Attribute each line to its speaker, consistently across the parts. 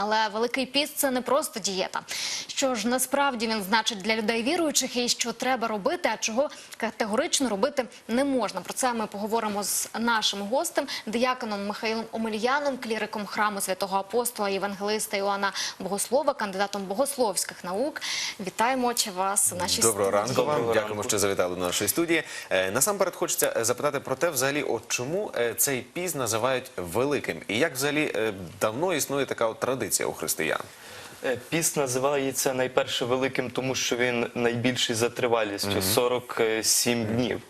Speaker 1: Але великий піст це не просто дієта. Що ж насправді він значить для людей віруючих, і що треба робити, а чого категорично робити не можна. Про це ми поговоримо з нашим гостем, дияконом Михайлом Омельяном, кліриком храму святого апостола, євангелиста Іоанна Богослова, кандидатом богословських наук. Вітаємо отче, вас у нашій
Speaker 2: Доброго
Speaker 1: студії.
Speaker 2: ранку вам.
Speaker 3: Доброго
Speaker 2: Дякуємо,
Speaker 3: ранку.
Speaker 2: що завітали до нашої студії. Е, Насамперед хочеться е, запитати про те, взагалі, от чому е, цей піст називають великим, і як взагалі давно існує така от традиція у християн?
Speaker 3: Е, Піст називається найперше великим, тому що він найбільший за тривалістю 47 днів.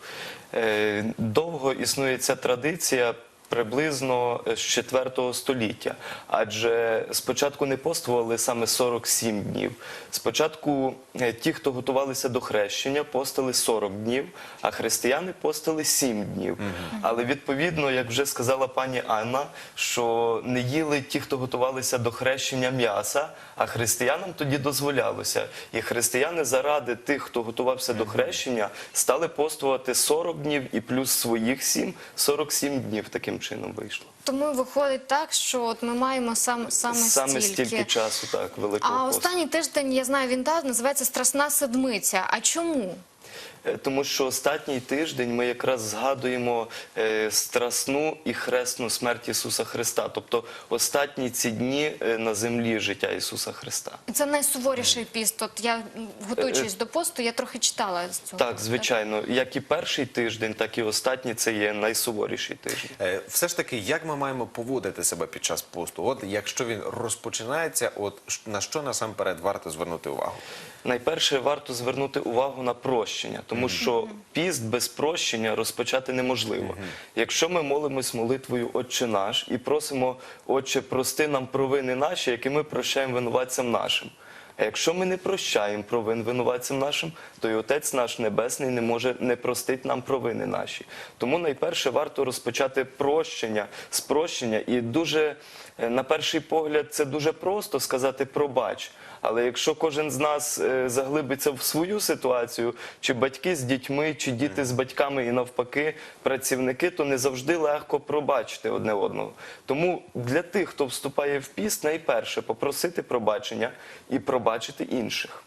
Speaker 3: Е, Довго існує ця традиція. Приблизно з 4 століття, адже спочатку не постували саме 47 днів. Спочатку е, ті, хто готувалися до хрещення, постили 40 днів, а християни постили 7 днів. Але відповідно, як вже сказала пані Анна, що не їли ті, хто готувалися до хрещення м'яса, а християнам тоді дозволялося. І християни заради тих, хто готувався до хрещення, стали постувати 40 днів і плюс своїх 7, 47 днів таким чином вийшло.
Speaker 1: Тому виходить так, що от ми маємо сам саме,
Speaker 3: Саме
Speaker 1: стільки.
Speaker 3: стільки часу, так, великого
Speaker 1: А
Speaker 3: посту.
Speaker 1: останній тиждень я знаю, він так називається Страсна седмиця. А чому?
Speaker 3: Е, Тому що останній тиждень ми якраз згадуємо е, страсну і хресну смерть Ісуса Христа, тобто останні ці дні е, на землі життя Ісуса Христа.
Speaker 1: Це найсуворіший піст. От я готуючись до посту, я трохи читала з цього.
Speaker 3: Так, звичайно, як і перший тиждень, так і останній це є найсуворіший тиждень.
Speaker 2: Все ж таки, як ми маємо поводити себе під час посту? От якщо він розпочинається, от на що насамперед варто звернути увагу?
Speaker 3: Найперше варто звернути увагу на прощення, тому що піст без прощення розпочати неможливо. Якщо ми молимось молитвою Отче наш і просимо, Отче, прости нам провини наші, які ми прощаємо винуватцям нашим. А якщо ми не прощаємо провин винуватцям нашим, то й Отець наш Небесний не може не простить нам провини наші. Тому найперше варто розпочати прощення, з прощення. І дуже е, на перший погляд це дуже просто сказати пробач. Але якщо кожен з нас е, заглибиться в свою ситуацію, чи батьки з дітьми, чи діти з батьками і навпаки, працівники, то не завжди легко пробачити одне одного. Тому для тих, хто вступає в піст, найперше попросити пробачення і пробачити інших.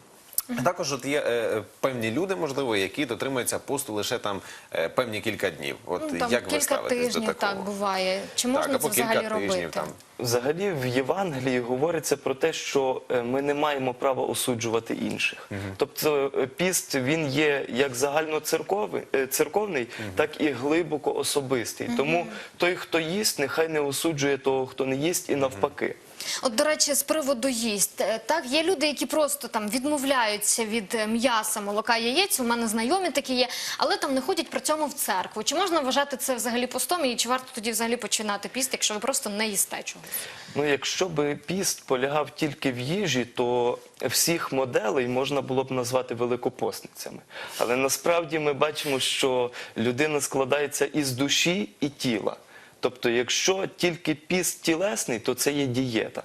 Speaker 2: А також от є е, е, певні люди, можливо, які дотримуються посту лише там е, певні кілька днів. От
Speaker 1: Ну, там
Speaker 2: як ви
Speaker 1: кілька
Speaker 2: ставитесь
Speaker 1: тижнів
Speaker 2: до такого?
Speaker 1: так буває. Чи
Speaker 2: Так,
Speaker 1: можна
Speaker 2: або
Speaker 1: це
Speaker 2: кілька
Speaker 1: взагалі
Speaker 2: тижнів
Speaker 1: робити?
Speaker 2: там.
Speaker 3: Взагалі в Євангелії говориться про те, що е, ми не маємо права осуджувати інших. Тобто е, піст він є як загальноцерковий, е, церковний, так і глибоко особистий. Тому той, хто їсть, нехай не осуджує того, хто не їсть, і навпаки.
Speaker 1: От, до речі, з приводу їсть. Е, Так, є люди, які просто там відмовляються від е, м'яса, молока, яєць. У мене знайомі такі є, але там не ходять при цьому в церкву. Чи можна вважати це взагалі постом? І чи варто тоді взагалі починати піст, якщо ви просто не їсте чогось?
Speaker 3: Ну, якщо би піст полягав тільки в їжі, то всіх моделей можна було б назвати великопосницями. Але насправді ми бачимо, що людина складається із душі і тіла. Тобто, якщо тільки піст тілесний, то це є дієта.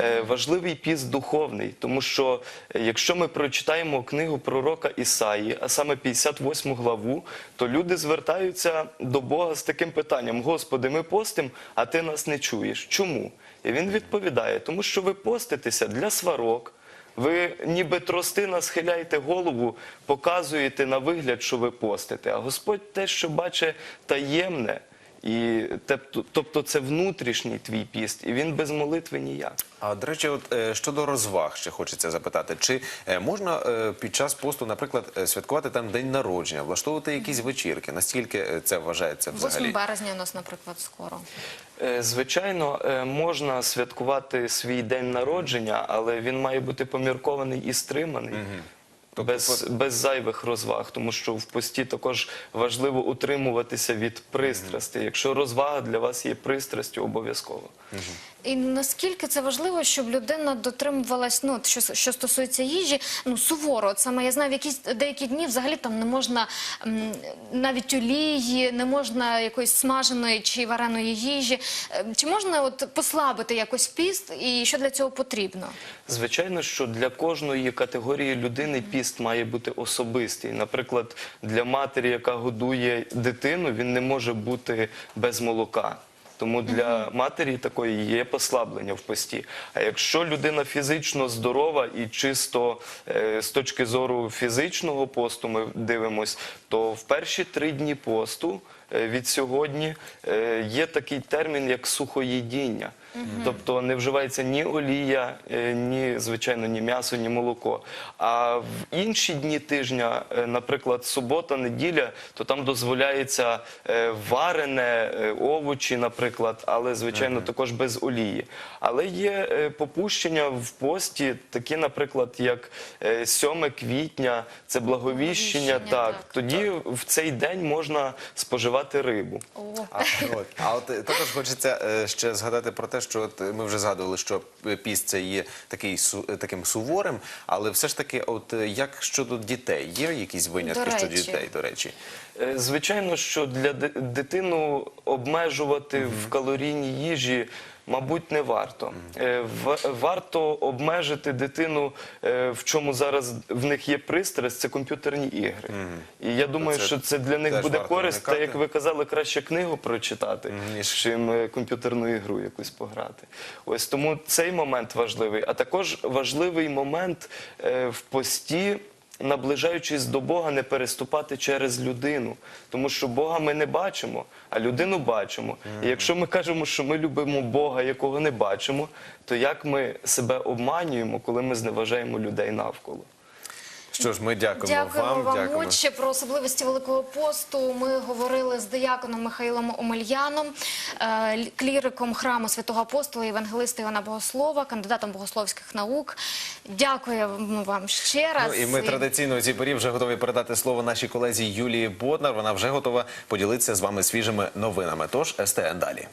Speaker 3: Е, важливий піст духовний, тому що е, якщо ми прочитаємо книгу пророка Ісаї, а саме 58 главу, то люди звертаються до Бога з таким питанням: Господи, ми постимо, а ти нас не чуєш. Чому? І він відповідає, тому що ви поститеся для сварок. Ви ніби тростина схиляєте голову, показуєте на вигляд, що ви постите. А Господь те, що бачить таємне, і тобто це внутрішній твій піст, і він без молитви ніяк.
Speaker 2: А до речі, от е, щодо розваг, ще хочеться запитати, чи е, можна е, під час посту, наприклад, святкувати там день народження, влаштовувати якісь вечірки? Наскільки це вважається
Speaker 1: 8
Speaker 2: взагалі?
Speaker 1: березня у нас, наприклад, скоро.
Speaker 3: Е, Звичайно, е, можна святкувати свій день народження, але він має бути поміркований і стриманий.
Speaker 2: Тобто
Speaker 3: Без, без зайвих розваг, тому що в пості також важливо утримуватися від пристрасти. Якщо розвага для вас є пристрастю, обов'язково.
Speaker 1: І наскільки це важливо, щоб людина дотримувалась, ну що, що стосується їжі, ну суворо. От саме я знаю, в якісь деякі дні взагалі там не можна м, навіть олії, не можна якоїсь смаженої чи вареної їжі. Е, Чи можна от послабити якось піст, і що для цього потрібно?
Speaker 3: Звичайно, що для кожної категорії людини піст має бути особистий. Наприклад, для матері, яка годує дитину, він не може бути без молока. Тому для матері такої є послаблення в пості. А якщо людина фізично здорова і чисто е, з точки зору фізичного посту ми дивимось, то в перші три дні посту від сьогодні е, є такий термін, як сухоїдіння. Тобто не вживається ні олія, е, ні, звичайно, ні м'ясо, ні молоко. А в інші дні тижня, е, наприклад, субота, неділя, то там дозволяється е, варене, е, овочі, наприклад, але, звичайно, також без олії. Але є е, попущення в пості, такі, наприклад, як е, 7 квітня, це благовіщення. Так. тоді в цей день можна споживати рибу.
Speaker 2: А от, а от е, також хочеться е, ще згадати про те, що от, е, ми вже згадували, що піст це є такий су- таким суворим, але все ж таки, от е, як щодо дітей, є якісь винятки
Speaker 1: До
Speaker 2: щодо
Speaker 1: речі.
Speaker 2: дітей, до речі?
Speaker 3: Е, Звичайно, що для ди- дитину обмежувати в калорійній їжі. Мабуть, не варто. Е, Варто обмежити дитину, е, в чому зараз в них є пристрасть, це комп'ютерні ігри. І я думаю, що це для них буде користь, та як ви казали, краще книгу прочитати,
Speaker 2: ніж-
Speaker 3: чим е, комп'ютерну ігру якусь пограти. Ось тому цей момент важливий. А також важливий момент в пості. Наближаючись до Бога, не переступати через людину, тому що Бога ми не бачимо, а людину бачимо. І якщо ми кажемо, що ми любимо Бога, якого не бачимо, то як ми себе обманюємо, коли ми зневажаємо людей навколо?
Speaker 2: Що ж, ми дякуємо,
Speaker 1: Дякуємо
Speaker 2: вам.
Speaker 1: вам,
Speaker 2: дякуємо.
Speaker 1: отче. Про особливості Великого посту ми говорили з дияконом Михайлом Омельяном, е, кліриком храму святого апостола, євангелиста Івана Богослова, кандидатом богословських наук. Дякуємо вам ще раз.
Speaker 2: Ну, і ми традиційно у цій порі вже готові передати слово нашій колезі Юлії Боднар. Вона вже готова поділитися з вами свіжими новинами. Тож СТН далі.